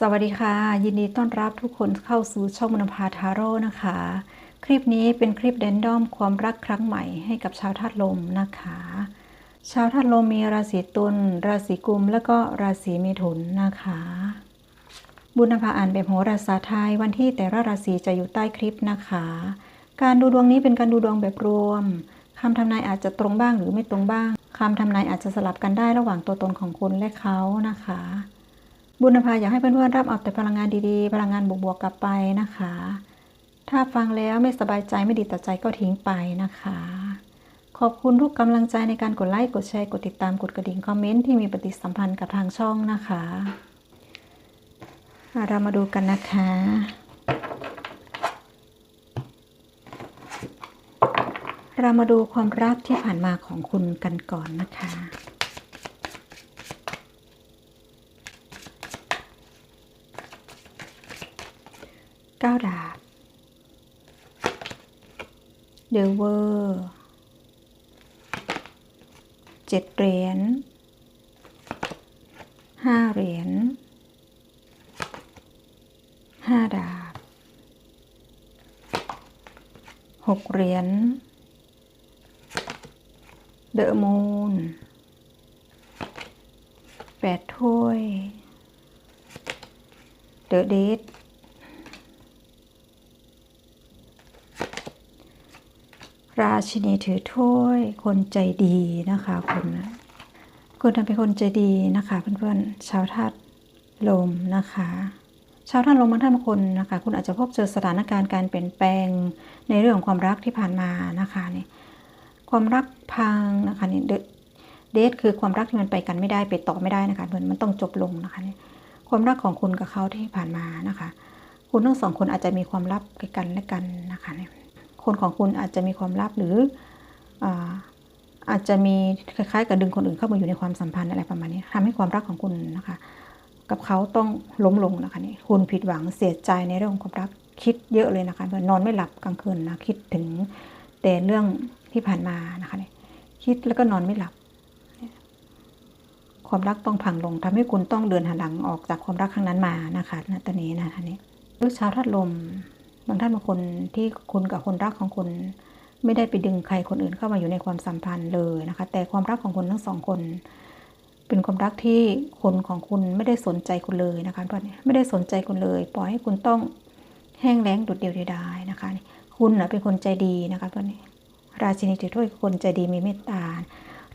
สวัสดีค่ะ ยินดีต้อนรับทุกคนเข้าสู่ช่องมนภาทาโร่นะคะ คลิปนี้เป็นคลิปเดนดอมความรักครั้งใหม่ให้กับชาวธาตุลมนะคะ ชาวธาตุลมมีราศีตุลราศีกุม แล้วก็ราศีเมถุนนะคะ บุญนภาอ่านแบบโหราศาสตร์ไทยวันที่แต่ละราศีจะอยู่ใต้คลิปนะคะ การดูดวงนี้เป็นการดูดวงแบบรวมคำทำนายอาจจะตรงบ้างหรือไม่ตรงบ้างคำทำนายอาจจะสลับกันได้ระหว่างตัวตนของคุณและเขานะคะ บุญนภาอยากให้เพื่อนๆรับเอาแต่พลังงานดีๆ พลังงานบวกๆกลับไปนะคะ ถ้าฟังแล้วไม่สบายใจไม่ดีต่อใจก็ทิ้งไปนะคะ ขอบคุณทุกกำลังใจในการกดไลค์กดแชร์กดติดตามกดกระดิ่งคอมเมนต์ที่มีปฏิสัมพันธ์กับทางช่องนะคะเรามาดูกันนะคะ เรามาดูความรักที่ผ่านมาของคุณกันก่อนนะคะ ก้าดาบเดเวอร์เจ็ดเหรียญห้าเหรียญห้าดาบหกเหรียญเดอะมูนแปดถ้วย เดอะเดท ราชินีถือถ้วยคนใจดีนะคะคุณคุณทำเป็นคนใจดีนะคะเพื่อนๆชาวธาตุลมนะคะชาวธาตุลมบางท่านบางคนนะคะ คุณอาจจะพบเจอสถานการณ์การเปลี่ยนแปลงในเรื่องของความรักที่ผ่านมานะคะนี่ความรักพังนะคะนี่เดทคือความรักที่มันไปกันไม่ได้ไปต่อไม่ได้นะคะเหมือนมันต้องจบลงนะคะนี่ความรักของคุณกับเขาที่ผ่านมานะคะ คุณทั้งสองคนอาจจะมีความลับกันและกันนะคะเนี่ย คนของคุณอาจจะมีความลับหรืออาอาจจะมีคล้ายๆกับดึงคนอื่นเข้ามาอยู่ในความสัมพันธ์อะไรประมาณนี้ทำให้ความรักของคุณนะคะ กับเขาต้องล้มลงนะคะนี่คุณผิดหวังเสียใจในเรื่องของความรักคิดเยอะเลยนะคะนอนไม่หลับกลางคืนนะคิดถึงแต่เรื่องที่ผ่านมานะคะนี่คิดแล้วก็นอนไม่หลับ ความรักต้องพังลงทำให้คุณต้องเดินหันหลังออกจากความรักครั้งนั้นมานะคะณตอนนี้นะคะนี่ลูกชาวธาตุลม บางท่านบางคนที่คุณกับคนรักของคุณไม่ได้ไปดึงใครคนอื่นเข้ามาอยู่ในความสัมพันธ์เลยนะคะ แต่ความรักของคุณทั้งสองคน เป็นความรักที่คนของคุณไม่ได้สนใจคุณเลยนะคะเพราะไม่ได้สนใจคุณเลย ปล่อยให้คุณต้องแห้งแล้งดุดเดียวดายนะคะ คุณนะเป็นคนใจดีนะคะเพราะนี้ ราชินีถือถ้วยคนใจดีมีเมตตา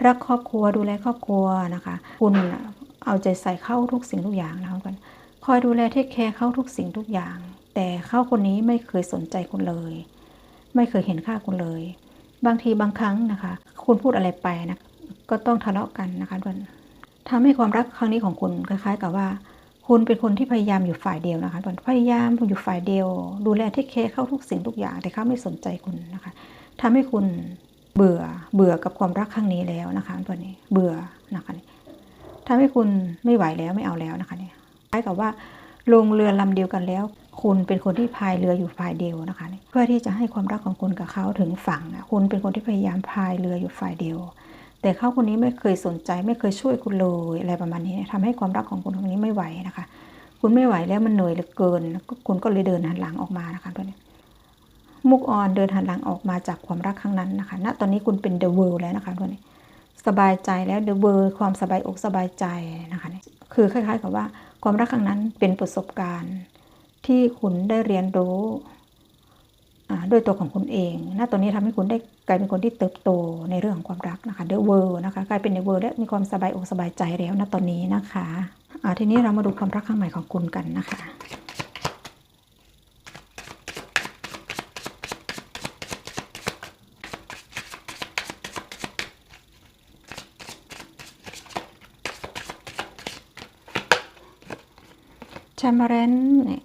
รักครอบครัวดูแลครอบครัวนะคะ คุณเอาใจใส่เข้าทุกสิ่งทุกอย่างนะคะคอยดูแลเทคแคร์เข้าทุกสิ่งทุกอย่าง แต่เขาคนนี้ไม่เคยสนใจคุณเลย ไม่เคยเห็นค่าคุณเลย บางทีบางครั้งนะคะ คุณพูดอะไรไปนะก็ต้องทะเลาะกันนะคะทุกคนทำให้ความรักครั้งนี้ของคุณคล้ายๆ กับว่า คุณเป็นคนที่พยายามอยู่ฝ่ายเดียวนะคะทุกคนพยายามอยู่ฝ่ายเดียว ดูแลเทคแคเข้าทุกสิ่งทุกอย่าง แต่เขาไม่สนใจคุณนะคะทำให้คุณเบื่อเบื่อกับความรักครั้งนี้แล้วนะคะตัวนี้เบื่อนะคะทำให้คุณไม่ไหวแล้วไม่เอาแล้วนะคะเนี่ยคล้ายกับว่าลงเรือลำเดียวกันแล้ว คุณเป็นคนที่พายเรืออยู่ฝ่ายเดียวนะคะ เพื่อที่จะให้ความรักของคุณกับเขาถึงฝั่งคุณเป็นคนที่พยายามพายเรืออยู่ฝ่ายเดียว แต่เขาคนนี้ไม่เคยสนใจ ไม่เคยช่วยคุณเลยอะไรประมาณนี้ทำให้ความรักของคุณตรงนี้ไม่ไหวนะคะ คุณไม่ไหวแล้วมันเหนื่อยเหลือเกินคุณก็เลยเดินหันหลังออกมานะคะตัวนี้มุกออนเดินหันหลังออกมาจากความรักครั้งนั้นนะคะ ณ ตอนนี้คุณเป็นเดอะเวิลด์แล้วนะคะตัวนี้สบายใจแล้วเดอะเวิลด์ความสบายอกสบายใจนะคะ คือคล้าย ๆ กับว่าความรักครั้งนั้นเป็นประสบการณ์ ที่คุณได้เรียนรู้ด้วยตัวของคุณเองณตอนนี้ทำให้คุณได้กลายเป็นคนที่เติบโตในเรื่องของความรักนะคะเดอะเวิร์นะคะกลายเป็นเดอะเวิร์และมีความสบายอกสบายใจแล้วณตอนนี้นะคะะทีนี้เรามาดูความรักครั้งใหม่ของคุณกันนะคะชามาเรนเนี่ย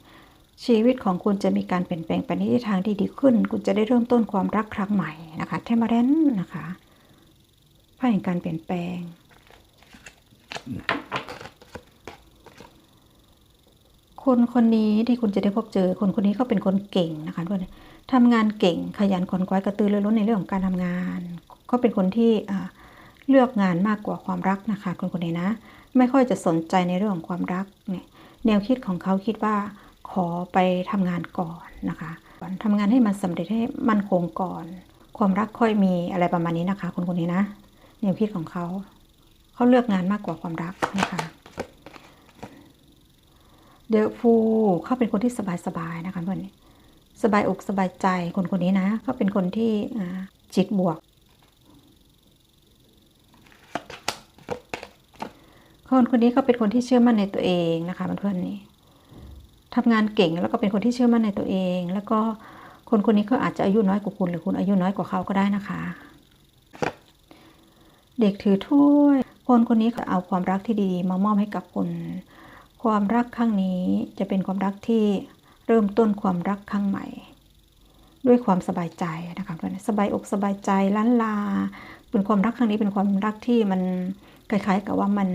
ชีวิตของคุณจะมีการเปลี่ยนแปลงไปในทิศทางที่ดีขึ้น คุณจะได้เริ่มต้นความรักครั้งใหม่นะคะเทมาเรนนะคะไพ่แห่งการเปลี่ยนแปลง คนคนนี้ที่คุณจะได้พบเจอ คนคนนี้ก็เป็นคนเก่งนะคะด้วยทำงานเก่งขยันขวนขวายกระตือรือร้นในเรื่องของการทำงานก็เป็นคนที่เลือกงานมากกว่าความรักนะคะ คนคนนี้นะ ไม่ค่อยจะสนใจในเรื่องของความรักเนี่ยแนวคิดของเขาคิดว่า ขอไปทำงานก่อนนะคะทำงานให้มันสำเร็จให้มันคงก่อน ความรักค่อยมีอะไรประมาณนี้นะคะ คนคนนี้นะแนวคิดของเขาเขาเลือกงานมากกว่าความรักนะคะเดอะฟูเขาเป็นคนที่สบายๆนะคะเพื่อนสบายอกสบายใจคนคนนี้นะเขาเป็นคนที่จิตบวกคนคนนี้ก็เป็นคนที่เชื่อมั่นในตัวเองนะคะเพื่อนๆนี่ ทำงานเก่งแล้วก็เป็นคนที่เชื่อมั่นในตัวเอง แล้วก็คนคนนี้ก็อาจจะอายุน้อยกว่าคุณหรือคุณอายุน้อยกว่าเขาก็ได้นะคะ เด็กถือถ้วย คนคนนี้เอาความรักที่ดีมามอบให้กับคุณ ความรักครั้งนี้จะเป็นความรักที่เริ่มต้นความรักครั้งใหม่ ด้วยความสบายใจนะคะนสบายอกสบายใจล้านลา เป็นความรักครั้งนี้เป็นความรักที่มันคล้ายๆกับว่ามัน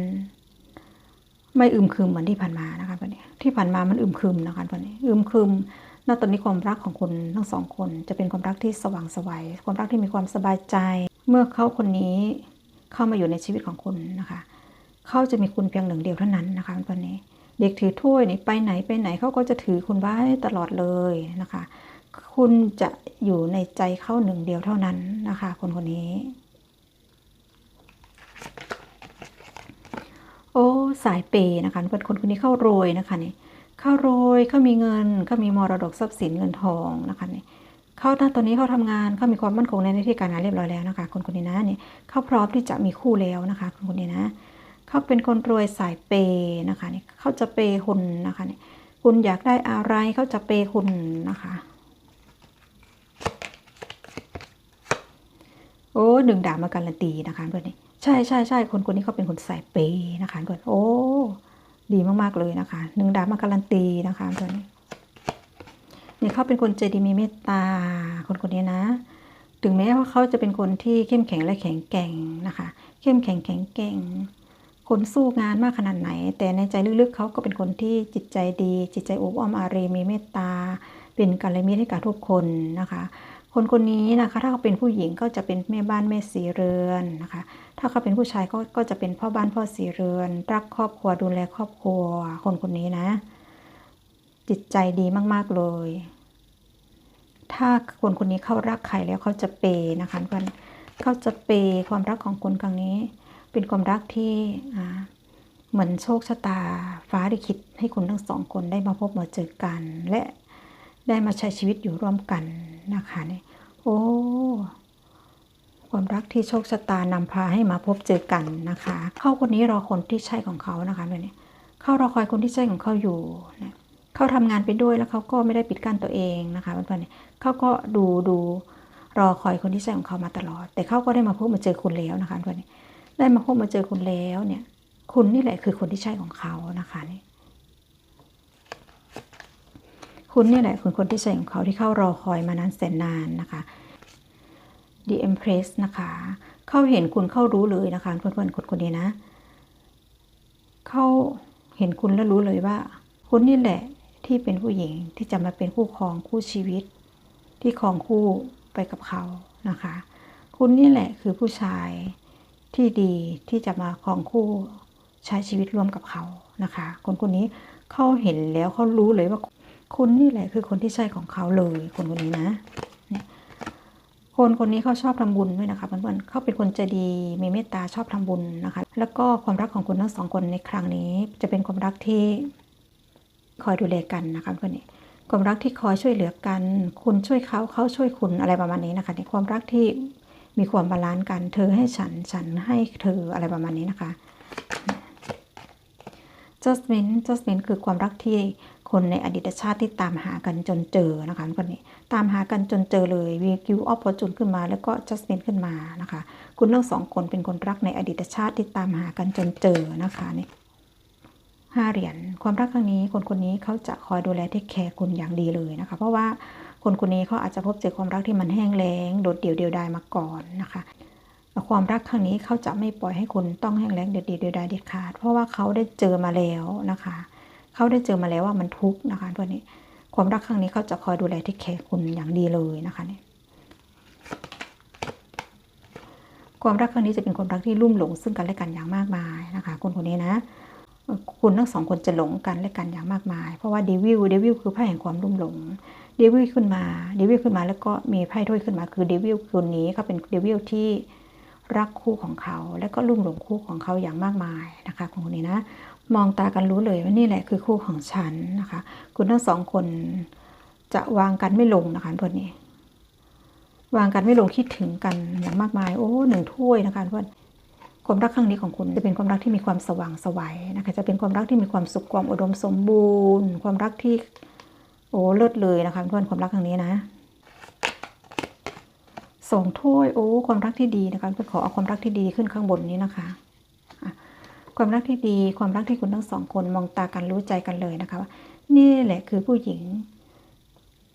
ไม่อึมครึมเหมือนที่ผ่านมานะคะเพื่อนที่ผ่านมามันอึมครึมนะคะเพื่อนอึมครึมณตอนนี้ความรักของคุณทั้งสองคน จะเป็นความรักที่สว่างสวัยความรักที่มีความสบายใจ เมื่อเขาคนนี้เข้ามาอยู่ในชีวิตของคุณนะคะเขาจะมีคุณเพียงหนึ่งเดียวเท่านั้นนะคะเพื่อนนี้เด็กถือถ้วยนี่ไปไหนไปไหนเขาก็จะถือคุณไว้ตลอดเลยนะคะ คุณจะอยู่ในใจเขาหนึ่งเดียวเท่านั้นนะคะ คนคนนี้ โอ้ สายเปย์นะคะเป็นคนคนนี้เข้ารวยนะคะเนี่ยเข้ารวยเขามีเงินเขามีมรดกทรัพย์สินเงินทองนะคะเนี่ยเขาตอนนี้เขาทำงานเขามีความมั่นคงในหน้าที่การงานเรียบร้อยแล้วนะคะ คนคนนี้นะเนี่ยเขาพร้อมที่จะมีคู่แล้วนะคะ คนคนนี้นะเขาเป็นคนรวยสายเปนะคะเนี่ยเขาจะเปคุณนะคะเนี่ยคุณอยากได้อะไรเขาจะเปคุณนะคะ โอ้หนึ่งดาบมาการันตีนะคะเพื่อนนี่ใช่ใช่ใช่คนคนนี้เขาเป็นคนใสายเปนะคะเพื่อนโอ้ดีมากๆเลยนะคะหนึ่งดาบมาการันตีนะคะเพื่อนนี่ยเขาเป็นคนใจดีมีเมตตาคนคนนี้นะ ถึงแม้ว่าเขาจะเป็นคนที่เข้มแข็งและแข็งแกร่งนะคะ เข้มแข็งแข็งแกร่งคนสู้งานมากขนาดไหน แต่ในใจลึกๆเขาก็เป็นคนที่จิตใจดี จิตใจอบอ้อมอารีมีเมตตา เป็นกัลยาณมิตรให้กับทุกคนนะคะ คนคนนี้นะคะ ถ้าเขาเป็นผู้หญิงก็จะเป็นแม่บ้านแม่สีเรือนนะคะ ถ้าเขาเป็นผู้ชายก็ก็จะเป็นพ่อบ้านพ่อสีเรือน รักครอบครัวดูแลครอบครัว คนคนนี้นะ จิตใจดีมากๆเลย ถ้าคนคนนี้เขารักใครแล้วเขาจะเปนะคะเพื่อนเขาจะเปความรักของคนครั้งนี้ เป็นความรักที่เหมือนโชคชะตาฟ้าได้คิดให้คุณทั้งสองคนได้มาพบมาเจอกัน และ ได้มาใช้ชีวิตอยู่ร่วมกันนะคะนี่โอ้ความรักที่โชคชะตานำพาให้มาพบเจอกันนะคะ เขาคนนี้รอคนที่ใช่ของเขานะคะเนี่ยเขารอคอยคนที่ใช่ของเขาอยู่นะเขาทำงานไปด้วยแล้วเขาก็ไม่ได้ปิดกั้นตัวเองนะคะเพื่อนๆเขาก็ดูดูรอคอยคนที่ใช่ของเขามาตลอด แต่เขาก็ได้มาพบมาเจอคุณแล้วนะคะเพื่อนๆได้มาพบมาเจอคุณแล้วเนี่ย คุณนี่แหละคือคนที่ใช่ของเขานะคะนี่ คุณนี่แหละคือคนที่ใช่ของเขาที่เข้ารอคอยมานานแสนนานนะคะ The Empress นะคะ เข้าเห็นคุณเข้ารู้เลยนะคะเพื่อนๆคนคนนี้นะ เข้าเห็นคุณแล้วรู้เลยว่า คุณนี่แหละที่เป็นผู้หญิงที่จะมาเป็นคู่ครองคู่ชีวิต ที่ครองคู่ไปกับเขานะคะ คุณนี่แหละคือผู้ชายที่ดีที่จะมาครองคู่ใช้ชีวิตร่วมกับเขานะคะ คนคนนี้เขาเห็นแล้วเขารู้เลยว่า คุณนี่แหละคือคนที่ใช่ของเขาเลย คนคนนี้นะคนคนนี้เขาชอบทำบุญด้วยนะคะเพื่อนๆเขาเป็นคนใจดีมีเมตตาชอบทำบุญนะคะ แล้วก็ความรักของคุณทั้งสองคนในครั้งนี้ จะเป็นความรักที่คอยดูแลกันนะคะเพื่อนนี่ความรักที่คอยช่วยเหลือกัน คุณช่วยเขาเขาช่วยคุณอะไรประมาณนี้นะคะในความรักที่มีความบาลานซ์กัน เธอให้ฉันฉันให้เธออะไรประมาณนี้นะคะ judgment judgment คือความรักที่ คนในอดีตชาติที่ตามหากันจนเจอนะคะคนนี้ตามหากันจนเจอเลยวีคิวออฟพอจุนขึ้นมาแล้วก็ judgment ขึ้นมานะคะ คุณทั้งสองคนเป็นคนรักในอดีตชาติที่ตามหากันจนเจอนะคะนี่ห้าเหรียญความรักครั้งนี้คนคนนี้เขาจะคอยดูแลที่แคร์คุณอย่างดีเลยนะคะ เพราะว่าคนคนนี้เขาอาจจะพบเจอความรักที่มันแห้งแล้งโดดเดี่ยวเดียวดายมาก่อนนะคะความรักครั้งนี้เขาจะไม่ปล่อยให้คุณต้องแห้งแล้งเดียวเดียวเดียวดายเด็ดขาด เพราะว่าเขาได้เจอมาแล้วนะคะ เขาได้เจอมาแล้วว่ามันทุกข์นะคะตัวนี้ ความรักครั้งนี้เขาจะคอยดูแลที่แคร์คุณอย่างดีเลยนะคะเนี่ยความรักครั้งนี้จะเป็นความรักที่ลุ่มหลงซึ่งกันและกันอย่างมากมายนะคะคนคนนี้นะ คุณทั้งสองคนจะหลงกันและกันอย่างมากมาย เพราะว่าเดวิลเดวิลคือไพ่แห่งความรุ่มหลงเดวิลขึ้นมาเดวิลขึ้นมาแล้วก็มีไพ่ถ้วยขึ้นมา คือเดวิลคนนี้เขาเป็นเดวิลที่รักคู่ของเขา และก็ลุ่มหลงคู่ของเขาอย่างมากมายนะคะของคนนี้นะ มองตากันรู้เลยว่านี่แหละคือคู่ของฉันนะคะ คุณทั้งสองคนจะวางกันไม่ลงนะคะเพื่อนนี่วางกันไม่ลงคิดถึงกันอย่างมากมาย โอ้หนึ่งถ้วยนะคะเพื่อนความรักครั้งนี้ของคุณจะเป็นความรักที่มีความสว่างสวัยนะคะ จะเป็นความรักที่มีความสุขความอุดมสมบูรณ์ ความรักที่ โอ้เลิศเลยนะคะเพื่อนความรักครั้งนี้นะสองถ้วยโอ้ความรักที่ดีนะคะเพื่อนขอเอาความรักที่ดีขึ้นข้างบนนี้นะคะ ความรักที่ดีความรักที่คุณทั้งสองคนมองตากันรู้ใจกันเลยนะคะว่านี่แหละคือผู้หญิง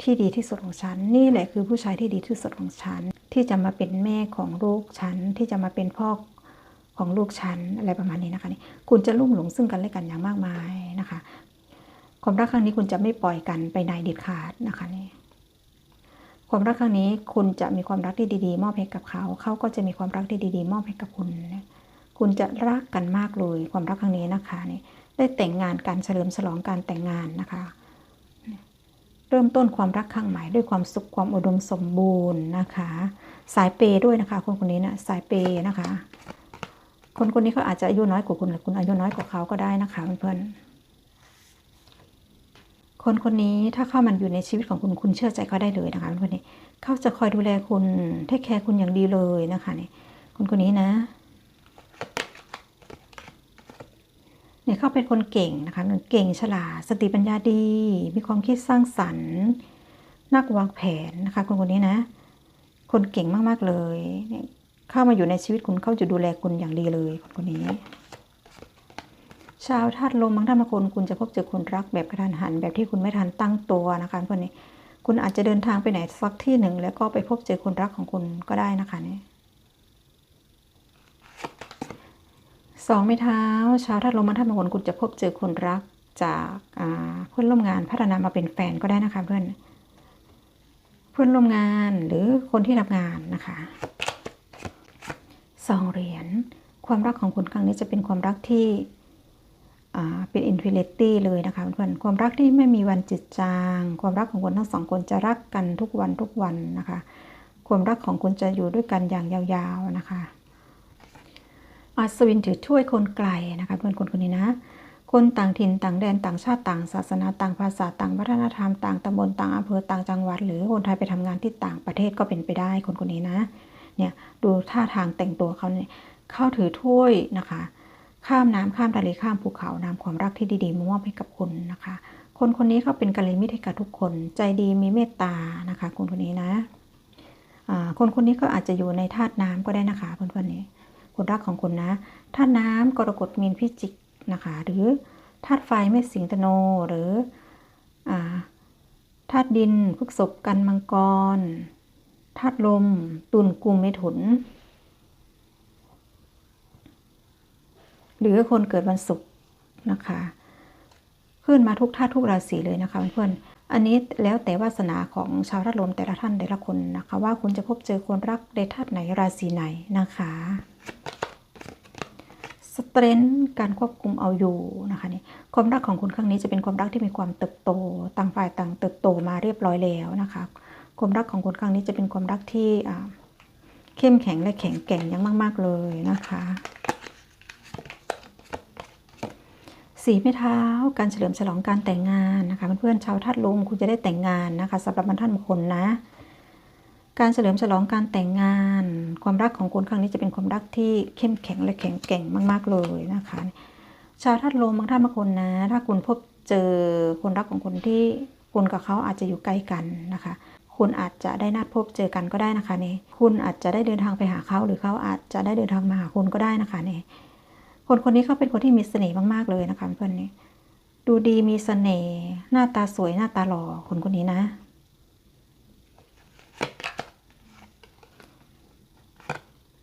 ที่ดีที่สุดของฉัน นี่แหละคือผู้ชายที่ดีที่สุดของฉัน ที่จะมาเป็นแม่ของลูกฉัน ที่จะมาเป็นพ่อของลูกฉันอะไรประมาณนี้นะคะนี่คุณจะลุ่มหลงซึ่งกันและกันอย่างมากมายนะคะ ความรักครั้งนี้คุณจะไม่ปล่อยกันไปในเด็ดขาดนะคะนี่ความรักครั้งนี้คุณจะมีความรักที่ดีๆ มอบให้กับเขา เขาก็จะมีความรักที่ดีๆ มอบให้กับคุณ คุณจะรักกันมากเลยความรักครั้งนี้นะคะนี่ได้แต่งงานการเฉลิมฉลองการแต่งงานนะคะ เริ่มต้นความรักครั้งใหม่ด้วยความสุขความอุดมสมบูรณ์นะคะ สายเปย์ด้วยนะคะ คนคนนี้นะสายเปย์นะคะ คนคนนี้เขาอาจจะอายุน้อยกว่าคุณหรือคุณอายุน้อยกว่าเขาก็ได้นะคะเพื่อนๆคนคนนี้ถ้าเข้ามันอยู่ในชีวิตของคุณคุณเชื่อใจเขาได้เลยนะคะเพื่อนๆนี่เขาจะคอยดูแลคุณเทคแคร์คุณอย่างดีเลยนะคะนี่คนคนนี้นะ เนี่ยเขาเป็นคนเก่งนะคะเก่งฉลาดสติปัญญาดี มีความคิดสร้างสรรค์นักวางแผนนะคะคนคนนี้นะ คนเก่งมากๆเลยเนี่ยเข้ามาอยู่ในชีวิตคุณเขาจะดูแลคุณอย่างดีเลยคนคนนี้ ชาวธาตุลมบางท่านบางคนคุณจะพบเจอคนรักแบบกระทันหัน แบบที่คุณไม่ทันตั้งตัวนะคะคนนี้ คุณอาจจะเดินทางไปไหนสักที่หนึ่ง แล้วก็ไปพบเจอคนรักของคุณก็ได้นะคะเนี่ย สองไม้เท้า ชาวธาตุลมท่านบางคนคุณจะพบเจอคนรักจากเพื่อนร่วมงานพัฒนามาเป็นแฟนก็ได้นะคะเพื่อน เพื่อนร่วมงานหรือคนที่รับงานนะคะสองเหรียญความรักของคุณครั้งนี้จะเป็นความรักที่เป็นอินฟินิตี้เลยนะคะเพื่อนความรักที่ไม่มีวันจิตจาง ความรักของคนทั้งสองคนจะรักกันทุกวันทุกวันนะคะ ความรักของคุณจะอยู่ด้วยกันอย่างยาวๆนะคะ อัศวินถือถ้วยคนไกลนะคะเพื่อนคนคนนี้นะ คนต่างถิ่นต่างแดนต่างชาติต่างศาสนาต่างภาษาต่างวัฒนธรรมต่างตำบลต่างอำเภอต่างจังหวัด หรือคนไทยไปทำงานที่ต่างประเทศก็เป็นไปได้คนคนนี้นะเนี่ยดูท่าทางแต่งตัวเขาเนี่ยเข้าถือถ้วยนะคะ ข้ามน้ำข้ามทะเลข้ามภูเขานำความรักที่ดีๆมามอบให้กับคุณนะคะ คนคนนี้เขาเป็นกัลยาณมิตรให้กับทุกคน ใจดีมีเมตตานะคะ คนคนนี้นะคนคนนี้ก็อาจจะอยู่ในธาตุน้ำก็ได้นะคะเพื่อนๆนี้ คนรักของคุณนะธาตุน้ำกรกฎมีนพิจิกนะคะ หรือธาตุไฟเมษสิงตโนหรือธาตุดินพฤกษบกันมังกรธาตุลม ตุลกุมเมถุน หรือคนเกิดวันศุกร์นะคะ ขึ้นมาทุกธาตุทุกราศีเลยนะคะเพื่อน อันนี้แล้วแต่วาสนาของชาวธาตุลมแต่ละท่านแต่ละคนนะคะ ว่าคุณจะพบเจอคนรักในธาตุไหนราศีไหนนะคะสเตรนการควบคุมเอาอยู่นะคะนี่ความรักของคุณครั้งนี้จะเป็นความรักที่มีความเติบโตต่างฝ่ายต่างเติบโตมาเรียบร้อยแล้วนะคะความรักของคุณครั้งนี้จะเป็นความรักที่เข้มแข็งและแข็งแกร่งยังมาก ๆเลยนะคะ สีไม้เท้า การเฉลิมฉลองการแต่งงานนะคะเพื่อนๆชาวธาตุลมคุณจะได้แต่งงานนะคะสำหรับบรรทัดคนนะ การเฉลิมฉลองการแต่งงาน ความรักของคุณครั้งนี้จะเป็นความรักที่เข้มแข็งและแข็งแกร่งมาก ๆเลยนะคะ ชาวธาตุลมบางท่านบางคนนะ ถ้าคุณพบเจอคนรักของคุณที่คุณกับเขาอาจจะอยู่ใกล้กันนะคะ คุณอาจจะได้นัดพบเจอกันก็ได้นะคะนี่คุณอาจจะได้เดินทางไปหาเขาหรือเขาอาจจะได้เดินทางมาหาคุณก็ได้นะคะนี่ คนคนนี้เขาเป็นคนที่มีเสน่ห์มากๆเลยนะคะเพื่อนนี่ดูดีมีเสน่ห์หน้าตาสวยหน้าตาหล่อคนคนนี้นะ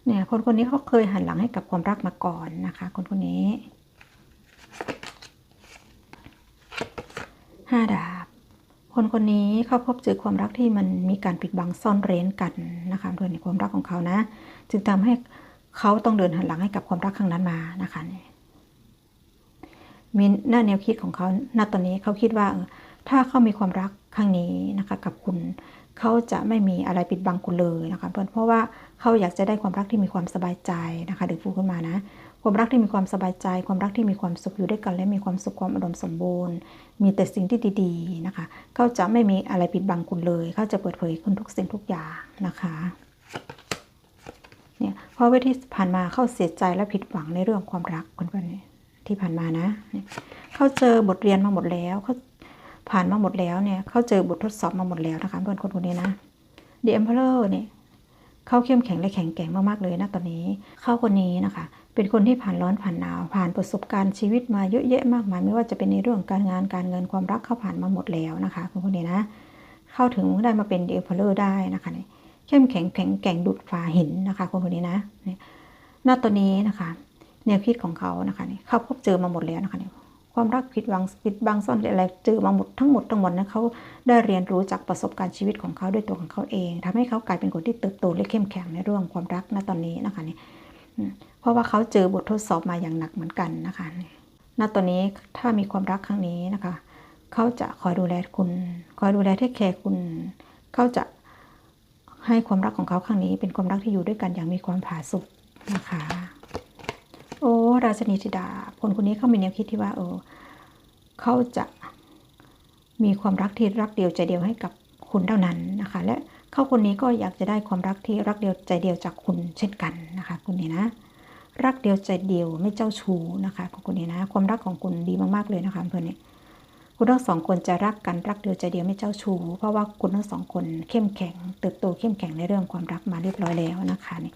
เนี่ยคนคนนี้เขาเคยหันหลังให้กับความรักมาก่อนนะคะ คนคนนี้ห้าดาบ คนคนนี้เขาพบเจอความรักที่มันมีการปิดบังซ่อนเร้นกันนะคะโดยในความรักของเขานะ จึงทำให้ เขาต้องเดินหันหลังให้กับความรักครั้งนั้นมานะคะมีหน้าแนวคิดของเขาณตอนนี้เขาคิดว่าถ้าเขามีความรักครั้งนี้นะคะกับคุณเขาจะไม่มีอะไรปิดบังคุณเลยนะคะเพื่อนเพราะว่าเขาอยากจะได้ความรักที่มีความสบายใจนะคะดึงฟูขึ้นมานะความรักที่มีความสบายใจ ความรักที่มีความสุขอยู่ด้วยกัน และมีความสุขความอุดมสมบูรณ์ มีแต่สิ่งที่ดีๆนะคะเขาจะไม่มีอะไรปิดบังคุณเลยเขาจะเปิดเผยคุณทุกสิ่งทุกอย่างนะคะ เนี่ยเพราะว่าที่ผ่านมาเขาเสียใจและผิดหวังในเรื่องความรักคนคนนี้ที่ผ่านมานะเขาเจอบทเรียนมาหมดแล้วเขาผ่านมาหมดแล้วเนี่ยเขาเจอบททดสอบมาหมดแล้วนะคะเพื่อนคนคนนี้นะ The Emperor เนี่ยเขาเข้มแข็งและแข็งแกร่งมากๆเลยนะตอนนี้เขาคนนี้นะคะ เป็นคนที่ผ่านร้อนผ่านหนาว ผ่านประสบการณ์ชีวิตมาเยอะแยะมากมาย ไม่ว่าจะเป็นในเรื่องการงานการเงินความรักเขาผ่านมาหมดแล้วนะคะคนคนนี้นะ เข้าถึงได้มาเป็น The Emperor ได้นะคะเนี่ย เข้มแข็งแข็งแกร่งดุดฝาหินนะคะคนคนนี้นะเนี่ยณตอนนี้นะคะแนวคิดของเขานะคะเนี่ยเขาพบเจอมาหมดแล้วนะคะเนี่ยความรักผิดหวังผิดบังซ่อนอะไรเจอมาหมดทั้งหมดทั้งหมดนะเขาได้เรียนรู้จากประสบการณ์ชีวิตของเขาด้วยตัวของเขาเองทำให้เขากลายเป็นคนที่เติบโตและเข้มแข็งในเรื่องความรักณตอนนี้นะคะเนี่ยเพราะว่าเขาเจอบททดสอบมาอย่างหนักเหมือนกันนะคะณตอนนี้ถ้ามีความรักครั้งนี้นะคะ เขาจะคอยดูแลคุณ คอยดูแลเทคแคร์คุณ เขาจะ ให้ความรักของเขาครั้งนี้ เป็นความรักที่อยู่ด้วยกันอย่างมีความผาสุกนะคะ โอ้ราชนีธิดา คนคนนี้เขามีแนวคิดที่ว่า เออเขาจะมีความรักที่รักเดียวใจเดียวให้กับคุณเท่านั้นนะคะ และเขาคนนี้ก็อยากจะได้ความรักที่รักเดียวใจเดียวจากคุณเช่นกันนะคะคุณนี่นะรักเดียวใจเดียวไม่เจ้าชู้นะคะคุณนี่นะ ความรักของคุณดีมากๆเลยนะคะเพื่อนเนี่ย คุณทั้งสองคนจะรักกันรักเดียวใจเดียวไม่เจ้าชู้เพราะว่าคุณทั้งสองคนเข้มแข็งเติบโตเข้มแข็งในเรื่องความรักมาเรียบร้อยแล้วนะคะนี่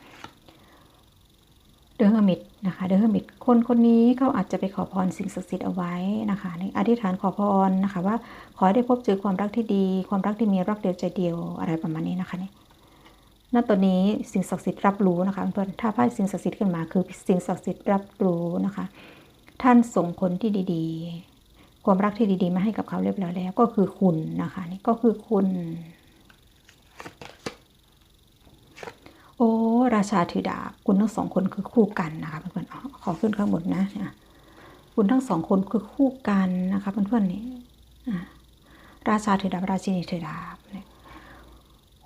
เดอะเฮอร์มิตนะคะเดอะเฮอร์มิตคนคนนี้เขาอาจจะไปขอพรสิ่งศักดิ์สิทธิ์เอาไว้นะคะในอธิษฐานขอพรนะคะว่าขอได้พบเจอความรักที่ดี ความรักที่มีรักเดียวใจเดียวอะไรประมาณนี้นะคะนี่ณตอนนี้สิ่งศักดิ์สิทธิ์รับรู้นะคะเพื่อนถ้าไพ่สิ่งศักดิ์สิทธิ์ขึ้นมาคือสิ่งศักดิ์สิทธิ์รับรู้นะคะ ท่านส่งคนที่ดี ๆ ความรักที่ดีๆ มาให้กับเขาเรียบร้อยแล้ว ก็คือคุณนะคะนี่ก็คือคุณ โอ้ราชาถือดาบคุณทั้งสองคนคือคู่กันนะคะเพื่อนๆขอขึ้นข้างบนนะคุณทั้งสองคนคือคู่กันนะคะเพื่อนๆนี่ราชาถือดาบราชินีถือดาบ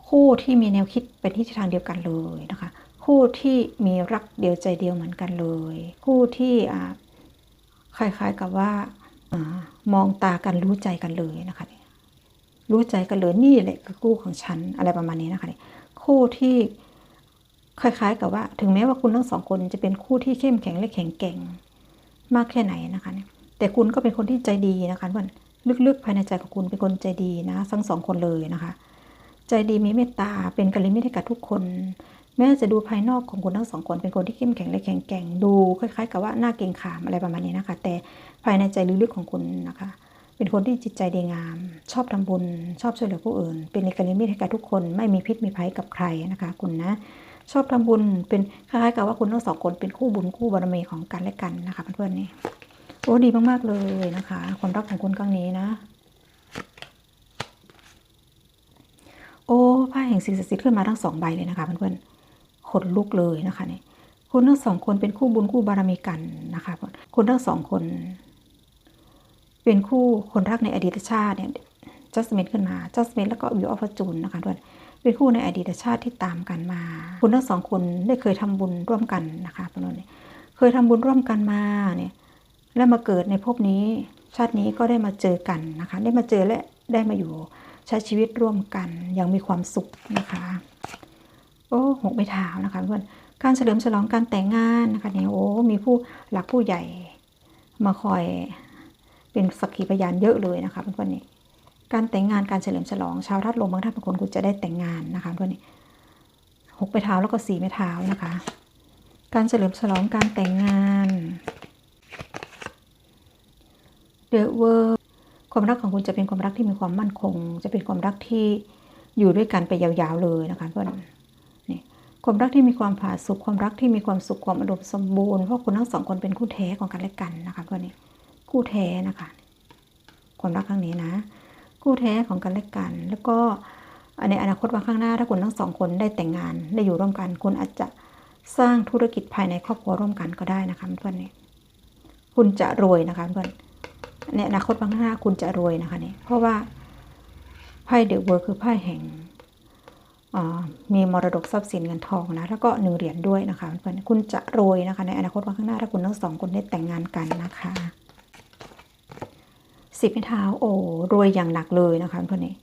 คู่ที่มีแนวคิดเป็นทิศทางเดียวกันเลยนะคะ คู่ที่มีรักเดียวใจเดียวเหมือนกันเลย คู่ที่คล้ายๆกับว่า มองตากันรู้ใจกันเลยนะคะรู้ใจกันเลยนี่แหละคือคู่ของฉันอะไรประมาณนี้นะคะคู่ที่คล้ายๆ กับว่า ถึงแม้ว่าคุณทั้งสองคนจะเป็นคู่ที่เข้มแข็งและแข็งแกร่งมากแค่ไหนนะคะแต่คุณก็เป็นคนที่ใจดีนะคะเพื่อนลึกๆภายในใจของคุณเป็นคนใจดีนะทั้งสองคนเลยนะคะ ใจดีมีเมตตาเป็นกัลยาณมิตรกับทุกคน แม้จะดูภายนอกของคุณทั้งสองคนเป็นคนที่เข้มแข็งและแข็งแกร่งดู คล้าย ๆ กับว่าหน้าเกรงขามอะไรประมาณนี้นะคะ แต่ ภายในใจลึกๆของคุณนะคะ เป็นคนที่จิตใจดีงาม ชอบทำบุญ ชอบช่วยเหลือผู้อื่น เป็นกัลยาณมิตรให้กับทุกคน ไม่มีพิษมีภัยกับใครนะคะ คุณนะ ชอบทำบุญ เป็นคล้ายๆกับว่าคุณทั้งสองคนเป็นคู่บุญคู่บารมีของกันและกันนะคะเพื่อนๆนี่ โอ้ดีมากๆเลยนะคะ ความรักของคุณครั้งนี้นะ โอ้ไพ่แห่งสิ่งศักดิ์สิทธิ์ขึ้นมาทั้งสองใบเลยนะคะเพื่อนๆขนลุกเลยนะคะนี่คุณทั้งสองคนเป็นคู่บุญคู่บารมีกันนะคะคุณทั้งสองคน เป็นคู่คนรักในอดีตชาติเนี่ยจัสเมนขึ้นมาจัสเมนแล้วก็วิวออฟจูนนะคะเพื่อนเป็นคู่ในอดีตชาติที่ตามกันมา คุณทั้งสองคนได้เคยทำบุญร่วมกันนะคะเพื่อนเคยทำบุญร่วมกันมาเนี่ยแล้วมาเกิดในภพนี้ ชาตินี้ก็ได้มาเจอกันนะคะ ได้มาเจอและได้มาอยู่ใช้ชีวิตร่วมกันอย่างมีความสุขนะคะโอ้หกไม่เท้านะคะเพื่อนการเฉลิมฉลองการแต่งงานนะคะเนี่ยโอ้มีผู้หลักผู้ใหญ่มาคอย เป็นสักขีพยานเยอะเลยนะคะเพื่อนๆนี่การแต่งงานการเฉลิมฉลองชาวทัดลมบางท่านบางคนคุณจะได้แต่งงานนะคะเพื่อนนี่หกไปเท้าแล้วก็สี่ไม่เท้านะคะ การเฉลิมฉลองการแต่งงานเดอะเวอร์ความรักของคุณจะเป็นความรักที่มีความมั่นคง จะเป็นความรักที่อยู่ด้วยกันไปยาวๆเลยนะคะเพื่อนนี่ความรักที่มีความผาสุกความรักที่มีความสุขความอุดมสมบูรณ์เพราะคุณทั้งสองคนเป็นคู่แท้ของกันและกันนะคะเพื่อนนี่ คู่แท้นะคะ ความรักครั้งนี้นะ คู่แท้ของกันและกัน แล้วก็ในอนาคตวันข้างหน้าถ้าคุณทั้งสองคนได้แต่งงานได้อยู่ร่วมกัน คุณอาจจะสร้างธุรกิจภายในครอบครัวร่วมกันก็ได้นะคะเพื่อนนี่คุณจะรวยนะคะเพื่อนในอนาคตวันข้างหน้าคุณจะรวยนะคะเนี่ยเพราะว่าไพ่เดอะเวิร์คือไพ่แห่งมีมรดกทรัพย์สินเงินทองนะ แล้วก็หนึ่งเหรียญด้วยนะคะเพื่อนคุณจะรวยนะคะ ในอนาคตวันข้างหน้าถ้าคุณทั้งสองคนได้แต่งงานกันนะคะ สิบไม้เท้าโอ้รวยอย่างหนักเลยนะคะเพื่อนนี่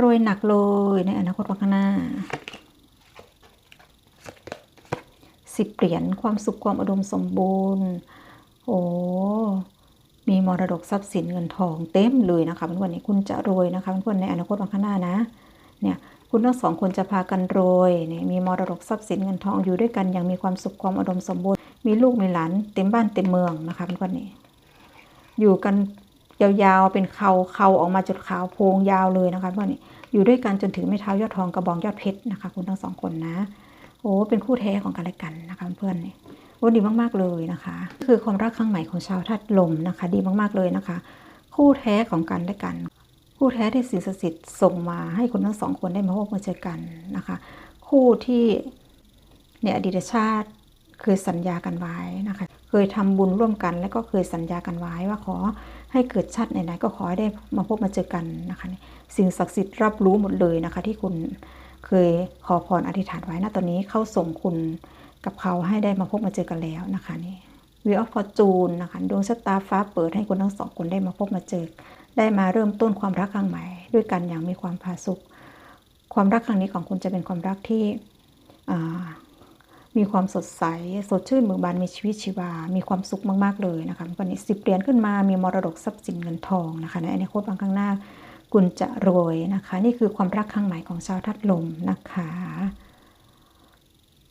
รวยหนักเลยในอนาคตวันข้างหน้าสิบเหรียญความสุขความอุดมสมบูรณ์ โอ้มีมรดกทรัพย์สินเงินทองเต็มเลยนะคะเพื่อนๆนี่คุณจะรวยนะคะเพื่อนๆในอนาคตวันข้างหน้านะ เนี่ยคุณทั้งสองคนจะพากันรวยเนี่ยมีมรดกทรัพย์สินเงินทองอยู่ด้วยกันอย่างมีความสุขความอุดมสมบูรณ์ มีลูกมีหลานเต็มบ้านเต็มเมืองนะคะเพื่อนๆนี่ อยู่กันยาวๆเป็นเขาเขาออกมาจุดขาวโพงยาวเลยนะคะเพื่อนนี่อยู่ด้วยกันจนถึงไม่เท้ายอดทองกระบองยอดเพชรนะคะ คุณทั้งสองคนนะโอ้เป็นคู่แท้ของกันและกันนะคะเพื่อนนี่โอ้ดีมากๆเลยนะคะ คือความรักครั้งใหม่ของชาวธาตุลมนะคะ ดีมากๆเลยนะคะ คู่แท้ของกันและกัน คู่แท้ที่สิ่งศักดิ์สิทธิ์ส่งมาให้คุณทั้งสองคนได้มาพบมาเจอกันนะคะ คู่ที่ในอดีตชาติเคยสัญญากันไว้นะคะ เคยทำบุญร่วมกัน และก็เคยสัญญากันไว้ว่าขอให้เกิดชาติไหนๆก็ขอให้ได้มาพบมาเจอกันนะคะ สิ่งศักดิ์สิทธิ์รับรู้หมดเลยนะคะ ที่คุณเคยขอพรอธิษฐานไว้นะตอนนี้เข้าส่งคุณกับเขาให้ได้มาพบมาเจอกันแล้วนะคะนี่วีออฟฟอร์จูนนะคะดวงชะตาฟ้าเปิดให้คุณทั้งสองคนได้มาพบมาเจอ ได้มาเริ่มต้นความรักครั้งใหม่ ด้วยกันอย่างมีความผาสุกความรักครั้งนี้ของคุณจะเป็นความรักที่ มีความสดใส สดชื่นเบิกบานมีชีวิตชีวา มีความสุขมาก ๆ เลยนะคะวันนี้สิบเหรียญขึ้นมามีมรดกทรัพย์สินเงินทองนะคะในอนาคตบางข้างหน้าคุณจะรวยนะคะ นี่คือความรักครั้งใหม่ของชาวทัดลมนะคะ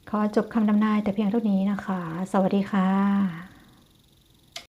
ขอจบคำดำนายแต่เพียงเท่านี้นะคะ สวัสดีค่ะ